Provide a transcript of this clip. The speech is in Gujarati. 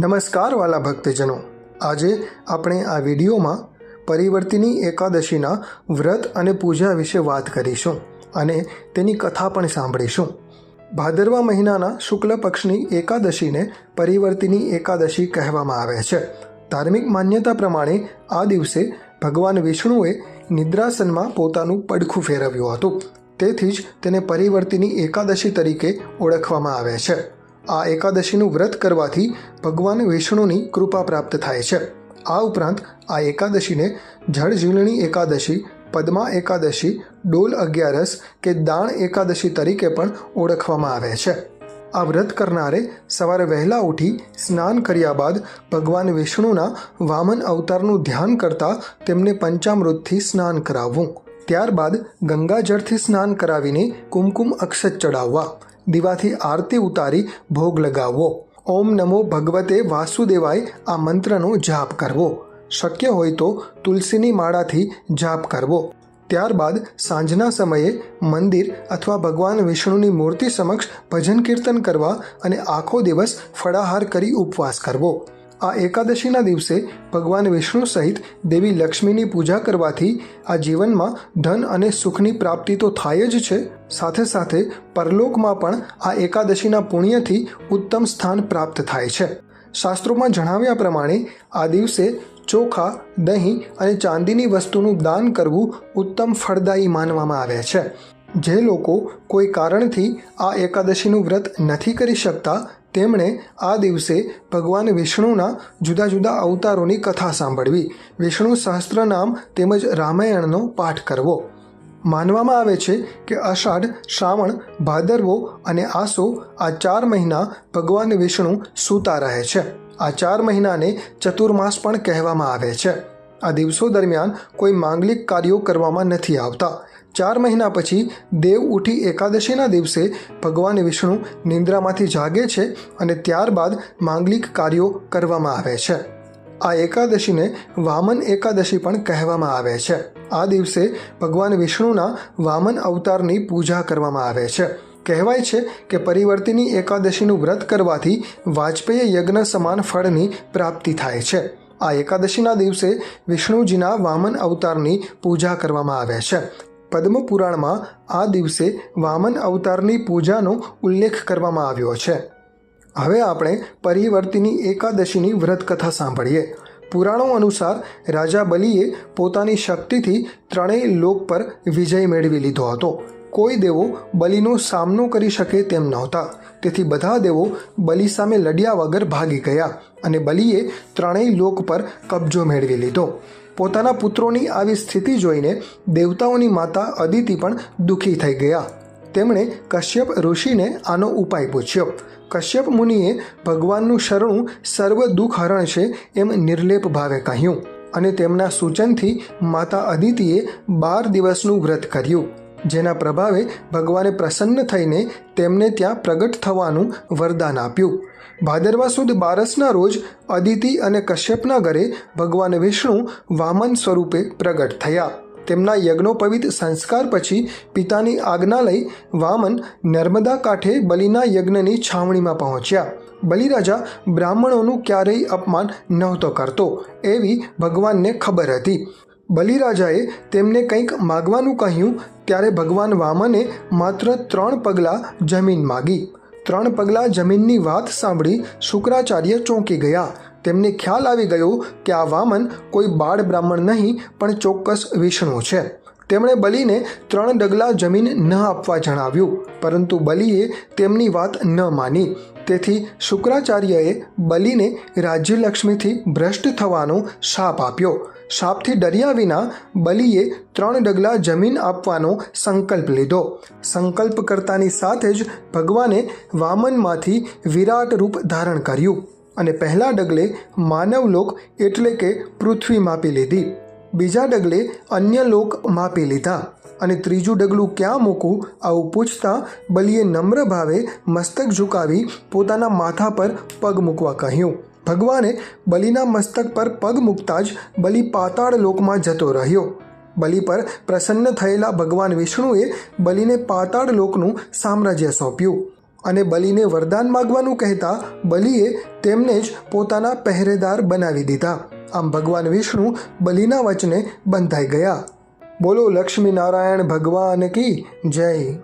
નમસ્કાર વાલા ભક્તજનો. આજે આપણે આ વિડીયોમાં પરિવર્તિની એકાદશીના વ્રત અને પૂજા વિશે વાત કરીશું અને તેની કથા પણ સાંભળીશું. ભાદરવા મહિનાના શુક્લ પક્ષની એકાદશીને પરિવર્તિની એકાદશી કહેવામાં આવે છે. ધાર્મિક માન્યતા પ્રમાણે આ દિવસે ભગવાન વિષ્ણુએ નિદ્રાસનમાં પોતાનું પડખું ફેરવ્યું હતું. તેથી જ તેને પરિવર્તિની એકાદશી તરીકે ઓળખવામાં આવે છે. આ એકાદશીનું વ્રત કરવાથી ભગવાન વિષ્ણુની કૃપા પ્રાપ્ત થાય છે. આ ઉપરાંત આ એકાદશીને જળઝીલણી એકાદશી, પદ્મા એકાદશી, ડોલ અગિયારસ કે દાણ એકાદશી તરીકે પણ ઓળખવામાં આવે છે. આ વ્રત કરનારે સવારે વહેલા ઉઠી સ્નાન કર્યા બાદ ભગવાન વિષ્ણુના વામન અવતારનું ધ્યાન કરતા તેમને પંચામૃતથી સ્નાન કરાવવું. ત્યારબાદ ગંગાજળથી સ્નાન કરાવીને કુમકુમ અક્ષત ચડાવવા. દીવાથી આરતી ઉતારી ભોગ લગાવવો. ઓમ નમો ભગવતે વાસુદેવાય આ મંત્રનો જાપ કરવો. શક્ય હોય તો તુલસીની માળાથી જાપ કરવો. ત્યારબાદ સાંજના સમયે મંદિર અથવા ભગવાન વિષ્ણુની મૂર્તિ સમક્ષ ભજન કીર્તન કરવા અને આખો દિવસ ફળાહાર કરી ઉપવાસ કરવો. આ એકાદશીના દિવસે ભગવાન વિષ્ણુ સહિત દેવી લક્ષ્મીની પૂજા કરવાથી આ જીવનમાં ધન અને સુખની પ્રાપ્તિ તો થાય જ છે. સાથે સાથે પરલોકમાં પણ આ એકાદશીના પુણ્યથી ઉત્તમ સ્થાન પ્રાપ્ત થાય છે. શાસ્ત્રોમાં જણાવ્યા પ્રમાણે આ દિવસે ચોખા, દહીં અને ચાંદીની વસ્તુનું દાન કરવું ઉત્તમ ફળદાયી માનવામાં આવે છે. જે લોકો કોઈ કારણથી આ એકાદશીનું વ્રત નથી કરી શકતા તેમણે આ દિવસે ભગવાન વિષ્ણુના જુદા જુદા અવતારોની કથા સાંભળવી. વિષ્ણુ સહસ્ત્રનામ તેમજ રામાયણનો પાઠ કરવો. માનવામાં આવે છે કે અષાઢ, શ્રાવણ, ભાદરવો અને આસો આ ચાર મહિના ભગવાન વિષ્ણુ સૂતા રહે છે. આ ચાર મહિનાને ચતુર્માસ પણ કહેવામાં આવે છે. આ દિવસો દરમિયાન કોઈ માંગલિક કાર્યો કરવામાં નથી આવતા. ચાર મહિના પછી દેવ ઉઠી એકાદશીના દિવસે ભગવાન વિષ્ણુ નિંદ્રામાંથી જાગે છે અને ત્યારબાદ માંગલિક કાર્યો કરવામાં આવે છે. આ એકાદશીને વામન એકાદશી પણ કહેવામાં આવે છે. આ દિવસે ભગવાન વિષ્ણુના વામન અવતારની પૂજા કરવામાં આવે છે. કહેવાય છે કે પરિવર્તિની એકાદશીનું વ્રત કરવાથી વાજપેયી યજ્ઞ સમાન ફળની પ્રાપ્તિ થાય છે. આ એકાદશીના દિવસે વિષ્ણુજીના વામન અવતારની પૂજા કરવામાં આવે છે. પદ્મ પુરાણમાં આ દિવસે વામન અવતારની પૂજાનો ઉલ્લેખ કરવામાં આવ્યો છે. હવે આપણે પરિવર્તિની એકાદશીની વ્રત કથા સાંભળીએ. પુરાણો અનુસાર રાજા બલિએ પોતાની શક્તિથી ત્રણેય લોક પર વિજય મેળવી લીધો હતો. કોઈ દેવો બલિનો સામનો કરી શકે તેમ નહોતા. તેથી બધા દેવો બલિ સામે લડ્યા વગર ભાગી ગયા અને બલિએ ત્રણેય લોક પર કબજો મેળવી લીધો. પોતાના પુત્રોની આવી સ્થિતિ જોઈને દેવતાઓની માતા અદિતિ પણ દુઃખી થઈ ગયા. તેમણે કશ્યપ ઋષિને આનો ઉપાય પૂછ્યો. કશ્યપ મુનિએ ભગવાનનું શરણું સર્વ દુઃખ હરણ છે એમ નિર્લેપ ભાવે કહ્યું અને તેમના સૂચનથી માતા અદિતિએ બાર દિવસનું વ્રત કર્યું. જેના પ્રભાવે ભગવાને પ્રસન્ન થઈને તેમને ત્યાં પ્રગટ થવાનું વરદાન આપ્યું. ભાદરવા સુદ બારસના રોજ અદિતિ અને કશ્યપના ઘરે ભગવાન વિષ્ણુ વામન સ્વરૂપે પ્રગટ થયા. તેમના યજ્ઞોપવિત સંસ્કાર પછી પિતાની આજ્ઞા લઈ વામન નર્મદા કાંઠે બલિના યજ્ઞની છાવણીમાં પહોંચ્યા. બલિરાજા બ્રાહ્મણોનું ક્યારેય અપમાન નહોતો કરતો એવી ભગવાનને ખબર હતી. બલિરાજાએ તેમને કંઈક માગવાનું કહ્યું ત્યારે ભગવાન વામને માત્ર ત્રણ પગલાં જમીન માગી. ત્રણ પગલાં જમીનની વાત સાંભળી શુક્રાચાર્ય ચોંકી ગયા. તેમને ખ્યાલ આવી ગયો કે આ વામન કોઈ બાળ બ્રાહ્મણ નહીં, પણ ચોક્કસ વિષ્ણુ છે. તેમણે બલિને ત્રણ ડગલા જમીન ન આપવા જણાવ્યું, પરંતુ બલિએ તેમની વાત ન માની. તેથી શુક્રાચાર્યએ બલિને રાજ્યલક્ષ્મીથી ભ્રષ્ટ થવાનો શાપ આપ્યો. શાપથી ડર્યા વિના બલિએ ત્રણ ડગલા જમીન આપવાનો સંકલ્પ લીધો. સંકલ્પ કરતાની સાથે જ ભગવાને વામનમાંથી વિરાટ રૂપ ધારણ કર્યું અને પહેલા ડગલે માનવલોક એટલે કે પૃથ્વી માપી લીધી. બીજા ડગલે અન્ય લોક માપી લીધા અને ત્રીજું ડગલું ક્યાં મૂકવું આવું પૂછતા બલિએ નમ્ર ભાવે મસ્તક ઝુકાવી પોતાના માથા પર પગ મૂકવા કહ્યું. ભગવાને બલિના મસ્તક પર પગ મૂકતા જ બલિ પાતાળ લોકમાં જતો રહ્યો. બલિ પર પ્રસન્ન થયેલા ભગવાન વિષ્ણુએ બલિને પાતાળ લોકનું સામ્રાજ્ય સોંપ્યું અને બલિને વરદાન માગવાનું કહેતા બલિએ તેમને જ પોતાના પહેરેદાર બનાવી દીધા. આમ ભગવાન વિષ્ણુ બલિના વચને બંધાઈ ગયા. બોલો લક્ષ્મી નારાયણ ભગવાન કી જય.